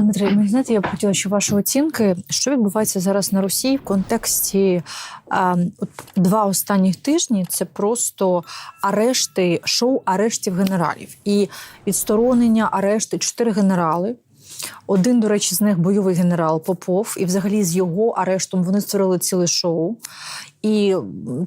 Дмитрий, мені знаєте, я б хотіла, що ваші оцінки, що відбувається зараз на Росії в контексті а, от два останніх тижні це просто арешти, шоу арештів генералів і відсторонення арешти чотири генерали. Один, до речі, з них бойовий генерал Попов, і взагалі з його арештом вони створили ціле шоу. І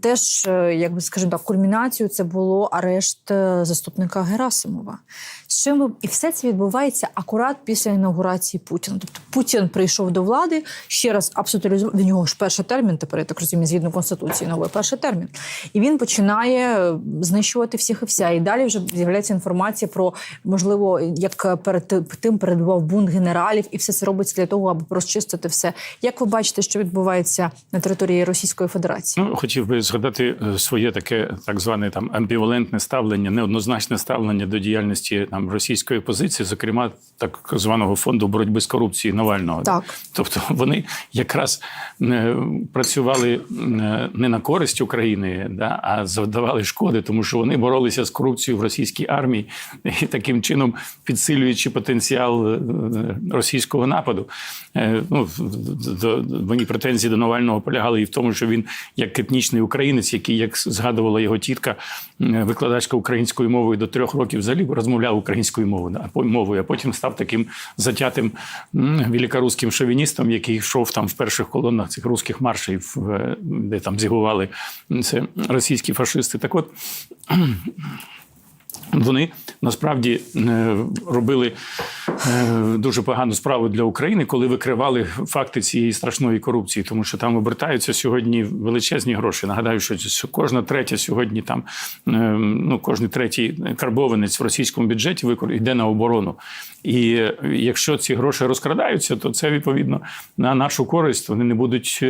теж, е, як би скажімо так, кульмінацією це було арешт е, заступника Герасимова. З чим і все це відбувається акурат після інаугурації Путіна. Тобто Путін прийшов до влади ще раз абсолютизував. До нього ж перший термін. Тепер я так розумію, згідно конституції, новий перший термін. І він починає е, знищувати всіх і вся. І далі вже з'являється інформація про можливо, як перед тим передбував бунт генералів, і все це робиться для того, аби розчистити все. Як ви бачите, що відбувається на території Російської Федерації? Ну, хотів би згадати е, своє таке так зване там амбівалентне ставлення, неоднозначне ставлення до діяльності там російської опозиції, зокрема так званого фонду боротьби з корупцією Навального. Так. Тобто вони якраз е, працювали е, не на користь України, да, а завдавали шкоди, тому що вони боролися з корупцією в російській армії і таким чином підсилюючи потенціал е, російського нападу. Ну, до, до, мені претензії до Навального полягали і в тому, що він як етнічний українець, який, як згадувала його тітка, викладачка української мови до трьох років взагалі розмовляв українською мовою, мовою, а потім став таким затятим великоруським шовіністом, який йшов там в перших колонах цих русських маршів, де там зігували це російські фашисти. Так от. Вони насправді е, робили е, дуже погану справу для України, коли викривали факти цієї страшної корупції, тому що там обертаються сьогодні величезні гроші. Нагадаю, що кожна третя сьогодні там е, ну кожний третій карбованець в російському бюджеті йде на оборону. І якщо ці гроші розкрадаються, то це відповідно на нашу користь. Вони не будуть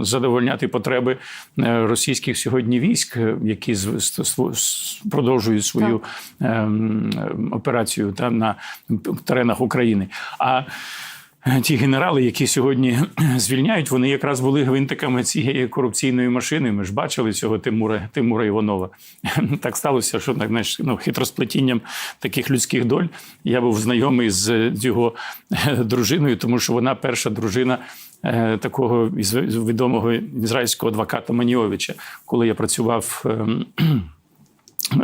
задовольняти потреби російських сьогодні військ, які продовжують свою ем, операцію там на теренах України. А Ті генерали, які сьогодні звільняють, вони якраз були гвинтиками цієї корупційної машини. Ми ж бачили цього Тимура Тимура Іванова. Так сталося, що так знаєш, ну, хитросплетінням таких людських доль я був знайомий з його е, дружиною, тому що вона перша дружина е, такого відомого ізраїльського адвоката Маніовича. Коли я працював.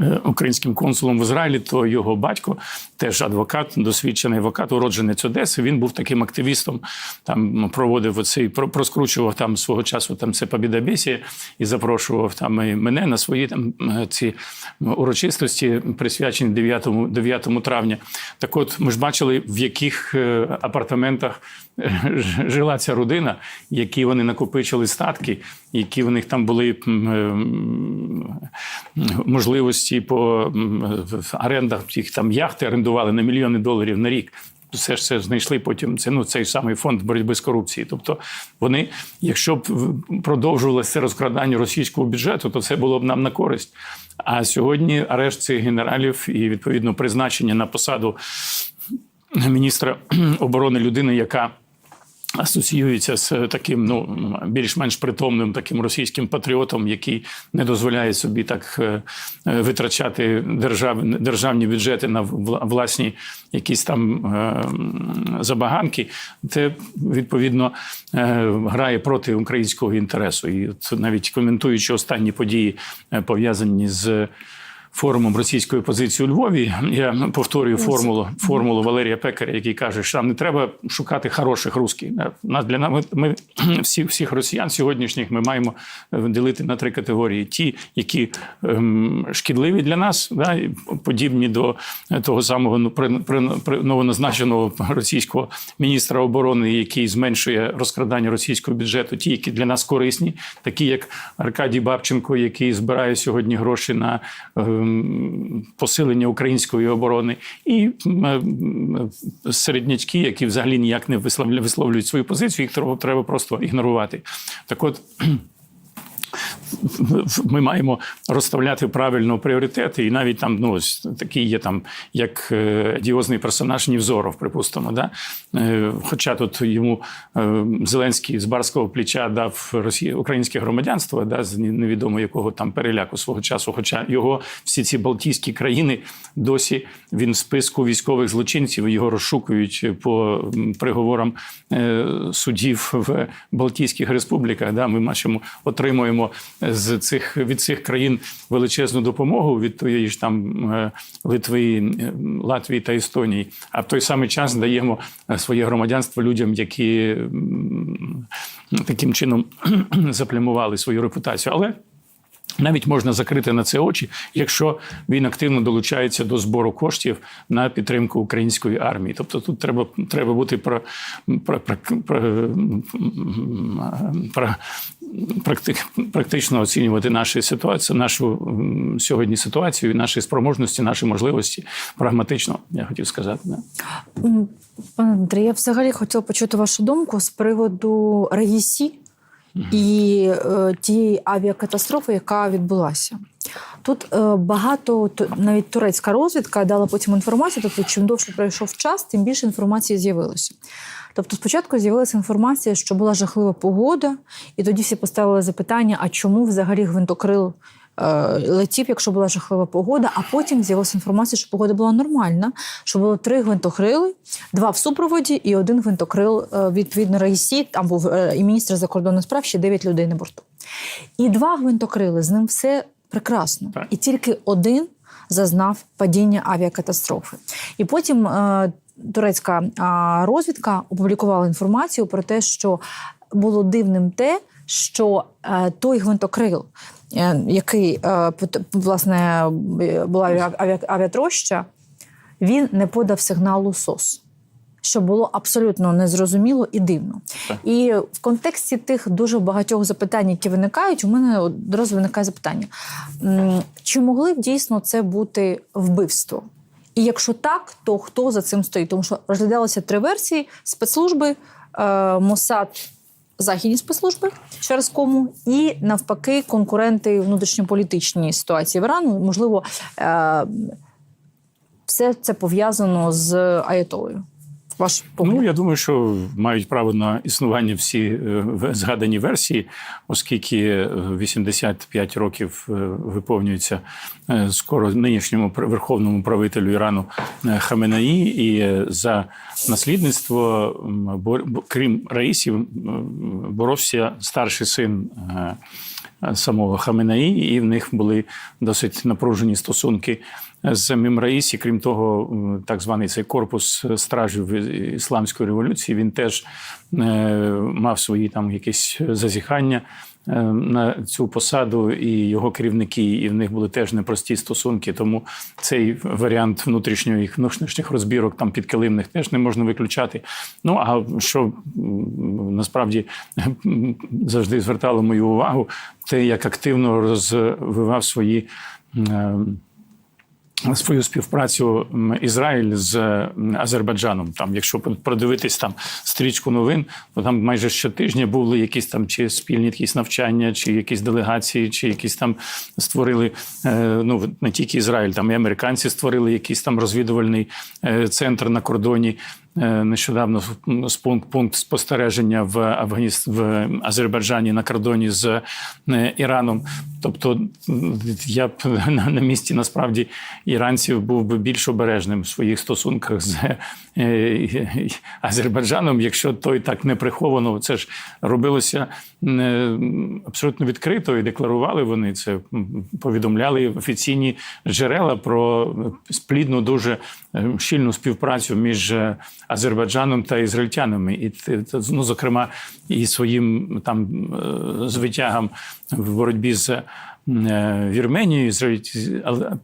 е, Українським консулом в Ізраїлі, то його батько, теж адвокат, досвідчений адвокат, уродженець Одеси. Він був таким активістом, там проводив оцей, про- проскручував там свого часу там це побідобєсія і запрошував там і мене на свої там е, ці урочистості, присвячені 9, 9 травня. Так от ми ж бачили, в яких е, апартаментах жила ця родина, які вони накопичили статки, які в них там були м, м, можливості по орендах їх там яхти орендували на мільйони доларів на рік. Все ж це знайшли потім. Це ну цей самий фонд боротьби з корупцією. Тобто вони, якщо б продовжувалося розкрадання російського бюджету, то це було б нам на користь. А сьогодні арешт цих генералів і відповідно призначення на посаду міністра оборони людини, яка асоціюється з таким ну більш-менш притомним таким російським патріотом, який не дозволяє собі так е, е, витрачати держав, державні бюджети на вла- власні якісь там е, забаганки, це відповідно грає проти українського інтересу. І от навіть коментуючи останні події, пов'язані з. Форумом російської опозиції у Львові. Я повторюю формулу формулу Валерія Пекаря, який каже, що нам не треба шукати хороших русських. Нас для нас ми всіх всіх росіян сьогоднішніх ми маємо е, ділити на три категорії: ті, які ем, шкідливі для нас, да, подібні до того самого ну, при, при, при новоназначеного російського міністра оборони, який зменшує розкрадання російського бюджету, ті, які для нас корисні, такі як Аркадій Бабченко, який збирає сьогодні гроші на ем, посилення української оборони, і середнячки, які взагалі ніяк не висловлю- висловлюють свою позицію, їх треба просто ігнорувати. Так от. Ми маємо розставляти правильно пріоритети, і навіть там ну такий є там як е, діозний персонаж Нівзоров, припустимо. Да? Е, Хоча тут йому е, Зеленський з барського плеча дав росі... українське громадянство, да, з невідомо якого там переляку свого часу. Хоча його всі ці Балтійські країни досі він в списку військових злочинців його розшукують по приговорам судів в Балтійських республіках. Да, ми бачимо, отримуємо з цих від цих країн величезну допомогу від тієї ж там е, Литви, е, Латвії та Естонії. А в той самий час даємо е, своє громадянство людям, які таким чином заплямували свою репутацію. Але навіть можна закрити на це очі, якщо він активно долучається до збору коштів на підтримку української армії. Тобто тут треба, треба бути про, про, про, про, про практик, практично оцінювати нашу ситуацію, нашу сьогодні ситуацію, наші спроможності, наші можливості прагматично, я хотів сказати. Да. Пане Дмитре, я взагалі хотіла почути вашу думку з приводу Раїсі і е, тієї авіакатастрофи, яка відбулася. Тут е, багато навіть турецька розвідка дала потім інформацію. Тобто, чим довше пройшов час, тим більше інформації з'явилося. Тобто, спочатку з'явилася інформація, що була жахлива погода, і тоді всі поставили запитання: а чому взагалі гвинтокрил летів, якщо була жахлива погода? А потім з'явилася інформація, що погода була нормальна, що було три гвинтокрили, два в супроводі і один гвинтокрил е, відповідно Раїсі. Там був е, і міністр закордонних справ, ще дев'ять людей на борту. І два гвинтокрили з ним все прекрасно. Так. І тільки один зазнав падіння авіакатастрофи. І потім е, турецька розвідка опублікувала інформацію про те, що було дивним те, що е, той гвинтокрил, е, який е, власне була авіа- авіа- авіатроща, він не подав сигналу СОС. Що було абсолютно незрозуміло і дивно. Так. І в контексті тих дуже багатьох запитань, які виникають, у мене одразу виникає запитання: чи могли б дійсно це бути вбивство? І якщо так, то хто за цим стоїть? Тому що розглядалося три версії: спецслужби, е, Мосад, західні спецслужби через кому, і навпаки, конкуренти внутрішньополітичній ситуації в Ірану. Можливо, е, все це пов'язано з Аятолою. Ваш погляд? Ну, я думаю, що мають право на існування всі е, згадані версії, оскільки е, 85 років е, виповнюється е, скоро нинішньому верховному правителю Ірану е, Хаменаї, і е, за наслідництво, крім Раїсів, боровся старший син. Е, Самого Хаменаї, і в них були досить напружені стосунки з самим Раїсі. Крім того, так званий цей корпус стражів ісламської революції. Він теж е, мав свої там якісь зазіхання е, на цю посаду, і його керівники, і в них були теж непрості стосунки. Тому цей варіант внутрішньої внутрішніх розбірок там підкилимних теж не можна виключати. Ну а що насправді завжди звертало мою увагу, те, як активно розвивав свої. Свою співпрацю Ізраїль з Азербайджаном. Там, якщо продивитись там стрічку новин, то там майже щотижня були якісь там чи спільні якісь навчання, чи якісь делегації, чи якісь там створили е, ну не тільки Ізраїль, там і американці створили якийсь там розвідувальний е, центр на кордоні. Е, Нещодавно пункт, пункт спостереження в Афганіс... в Азербайджані на кордоні з е, Іраном. Тобто я б на, місці насправді іранців був би більш обережним в своїх стосунках з е, Азербайджаном, якщо той так не приховано, це ж робилося абсолютно відкрито і декларували вони це, повідомляли офіційні джерела про плідну дуже щільну співпрацю між Азербайджаном та ізраїльтянами, і ну, зокрема, і своїм там е, звитягам в боротьбі з е, Вірменією, Ізраїль-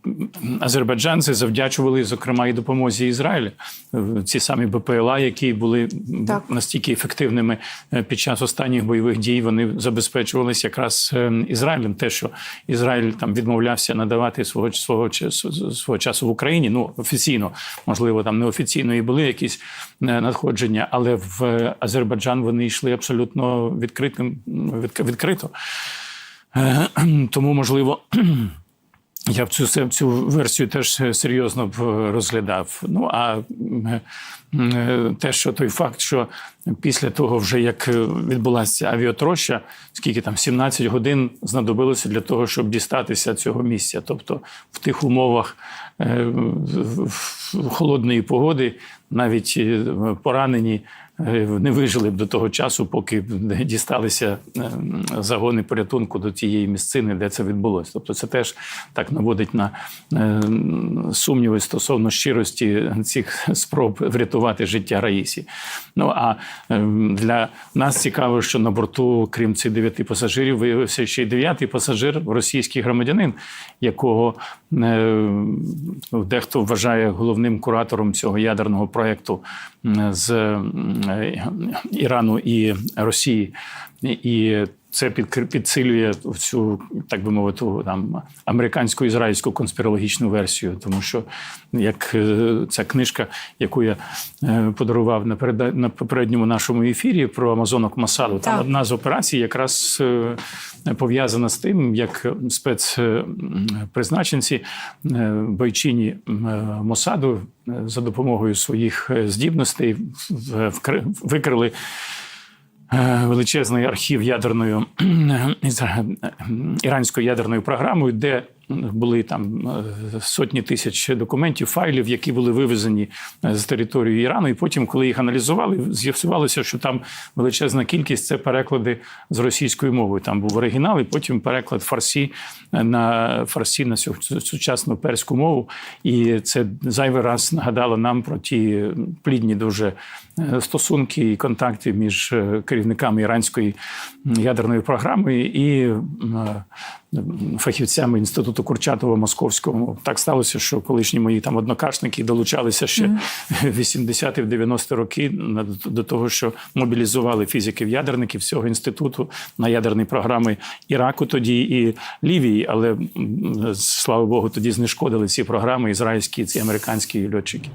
азербайджанці завдячували, зокрема, і допомозі Ізраїля. Е, Ці самі БПЛА, які були Так. настільки ефективними е, під час останніх бойових дій, вони забезпечувалися якраз Ізраїлем. Те, що Ізраїль там відмовлявся надавати свого свого свого часу в Україні. Ну офіційно, можливо, там неофіційно і були якісь надходження, але в Азербайджан вони йшли абсолютно відкритим відкрито. Е, Тому, можливо, я б цю, цю версію теж серйозно б розглядав. Ну а е, те, що той факт, що після того, вже як відбулася авіатроща, скільки там 17 годин знадобилося для того, щоб дістатися цього місця. Тобто в тих умовах е, холодної погоди навіть е, поранені е, не вижили б до того часу, поки дісталися е, загони порятунку до тієї місцини, де це відбулося. Тобто, це теж так наводить на сумніви стосовно щирості цих спроб врятувати життя Раїсі. Ну а для нас цікаво, що на борту, крім цих дев'яти пасажирів, виявився ще й дев'ятий пасажир, російський громадянин, якого дехто вважає головним куратором цього ядерного проєкту з е, Ірану і Росії. І це підсилює цю, так би мовити, там американсько-ізраїльську конспірологічну версію, тому що як е, ця книжка, яку я е, подарував на на попередньому нашому ефірі про Амазонок Масаду, там Так. одна з операцій якраз е, пов'язана з тим, як спецпризначенці бойчині Мосаду за допомогою своїх здібностей викрили величезний архів ядерною ізра- іранською ядерною програмою, де були там е, сотні тисяч документів, файлів, які були вивезені е, з території Ірану. І потім, коли їх аналізували, з'ясувалося, що там величезна кількість це переклади з російською мовою. Там був оригінал, і потім переклад фарсі на фарсі на сучасну перську мову. І це зайвий раз нагадало нам про ті плідні дуже е, стосунки і контакти між е, керівниками іранської ядерної програми і е, фахівцями інституту Курчатова Московського. Так сталося, що колишні мої там однокашники долучалися ще в 80-ті, в 90-ті роки до того, що мобілізували фізиків ядерників всього інституту на ядерні програми Іраку тоді і Лівії, але слава Богу, тоді знешкодили ці програми ізраїльські ці американські льотчики.